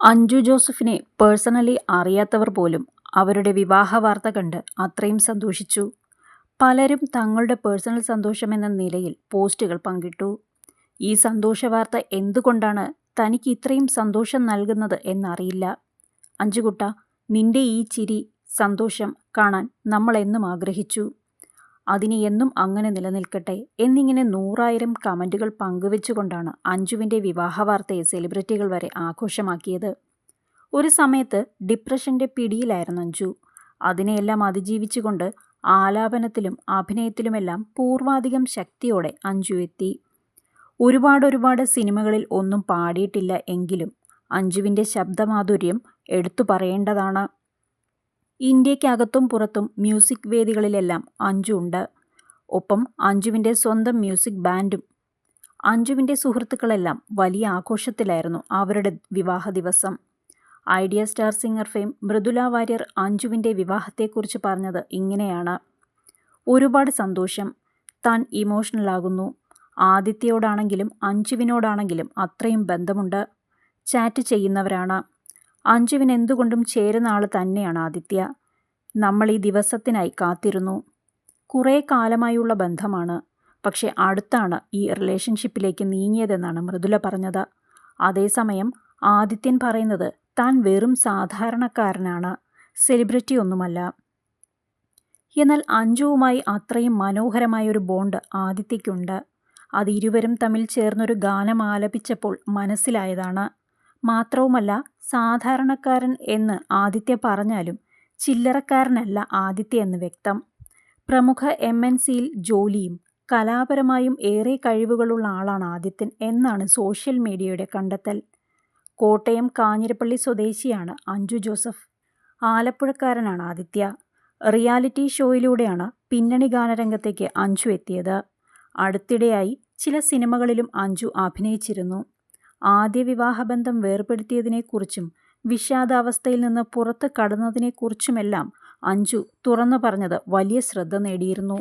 അഞ്ജു ജോസഫിനെ പേഴ്സണലി അറിയാത്തവർ പോലും അവരുടെ വിവാഹ വാർത്ത കണ്ട് അത്രയും സന്തോഷിച്ചു. പലരും തങ്ങളുടെ പേഴ്സണൽ സന്തോഷമെന്ന നിലയിൽ പോസ്റ്റുകൾ പങ്കിട്ടു. ഈ സന്തോഷ വാർത്ത എന്തുകൊണ്ടാണ് തനിക്ക് ഇത്രയും സന്തോഷം നൽകുന്നത് എന്നറിയില്ല. അഞ്ചുകുട്ട നിന്റെ ഈ ചിരി സന്തോഷം കാണാൻ നമ്മൾ എന്നും ആഗ്രഹിച്ചു. അതിന് എന്നും അങ്ങനെ നിലനിൽക്കട്ടെ എന്നിങ്ങനെ നൂറായിരം കമന്റുകൾ പങ്കുവെച്ചുകൊണ്ടാണ് അഞ്ജുവിന്റെ വിവാഹ വാർത്തയെ സെലിബ്രിറ്റികൾ വരെ ആഘോഷമാക്കിയത്. ഒരു സമയത്ത് ഡിപ്രഷന്റെ പിടിയിലായിരുന്നു അഞ്ജു. അതിനെയെല്ലാം അതിജീവിച്ചുകൊണ്ട് ആലാപനത്തിലും അഭിനയത്തിലുമെല്ലാം പൂർവാധികം ശക്തിയോടെ അഞ്ജു എത്തി. ഒരുപാട് ഒരുപാട് സിനിമകളിൽ ഒന്നും പാടിയിട്ടില്ല എങ്കിലും അഞ്ജുവിന്റെ ശബ്ദമാധുര്യം എടുത്തു പറയേണ്ടതാണ്. ഇന്ത്യക്കകത്തും പുറത്തും മ്യൂസിക് വേദികളിലെല്ലാം അഞ്ജു ഉണ്ട് ഒപ്പം അഞ്ജുവിന്റെ സ്വന്തം മ്യൂസിക് ബാൻഡും. അഞ്ജുവിന്റെ സുഹൃത്തുക്കളെല്ലാം വലിയ ആഘോഷത്തിലായിരുന്നു അവരുടെ വിവാഹ ദിവസം. Idea star singer fame Mridula Warrier അഞ്ജുവിന്റെ വിവാഹത്തെക്കുറിച്ച് പറഞ്ഞത് ഇങ്ങനെയാണ്. ഒരുപാട് സന്തോഷം. താൻ ഇമോഷണലാകുന്നു. ആദിത്യയോടാണെങ്കിലും അഞ്ജുവിനോടാണെങ്കിലും അത്രയും ബന്ധമുണ്ട്. ചാറ്റ് ചെയ്യുന്നവരാണ്. അഞ്ജുവിന് എന്തുകൊണ്ടും ചേരുന്ന ആൾ തന്നെയാണ് ആദിത്യ. നമ്മൾ ഈ ദിവസത്തിനായി കാത്തിരുന്നു. കുറേ കാലമായുള്ള ബന്ധമാണ്. പക്ഷേ അടുത്താണ് ഈ റിലേഷൻഷിപ്പിലേക്ക് നീങ്ങിയതെന്നാണ് മൃദുല പറഞ്ഞത്. അതേസമയം ആദിത്യൻ പറയുന്നത് താൻ വെറും സാധാരണക്കാരനാണ് സെലിബ്രിറ്റി ഒന്നുമല്ല. എന്നാൽ അഞ്ജുവുമായി അത്രയും മനോഹരമായൊരു ബോണ്ട് ആദിത്യയ്ക്കുണ്ട്. അത് ഇരുവരും തമ്മിൽ ചേർന്നൊരു ഗാനം ആലപിച്ചപ്പോൾ മനസ്സിലായതാണ്. മാത്രവുമല്ല സാധാരണക്കാരൻ എന്ന് ആദിത്യ പറഞ്ഞാലും ചില്ലറക്കാരനല്ല ആദിത്യ എന്ന് വ്യക്തം. പ്രമുഖ എം എൻ സിയിൽ ജോലിയും കലാപരമായും ഏറെ കഴിവുകളുള്ള ആളാണ് ആദിത്യൻ എന്നാണ് സോഷ്യൽ മീഡിയയുടെ കണ്ടെത്തൽ. കോട്ടയം കാഞ്ഞിരപ്പള്ളി സ്വദേശിയാണ് അഞ്ജു ജോസഫ്. ആലപ്പുഴക്കാരനാണ് ആദിത്യ. റിയാലിറ്റി ഷോയിലൂടെയാണ് പിന്നണി ഗാനരംഗത്തേക്ക് അഞ്ജു എത്തിയത്. അടുത്തിടെയായി ചില സിനിമകളിലും അഞ്ജു അഭിനയിച്ചിരുന്നു. ആദ്യ വിവാഹബന്ധം വേർപെടുത്തിയതിനെക്കുറിച്ചും വിഷാദാവസ്ഥയിൽ നിന്ന് പുറത്ത് കടന്നതിനെക്കുറിച്ചുമെല്ലാം അഞ്ജു തുറന്നു പറഞ്ഞത് വലിയ ശ്രദ്ധ നേടിയിരുന്നു.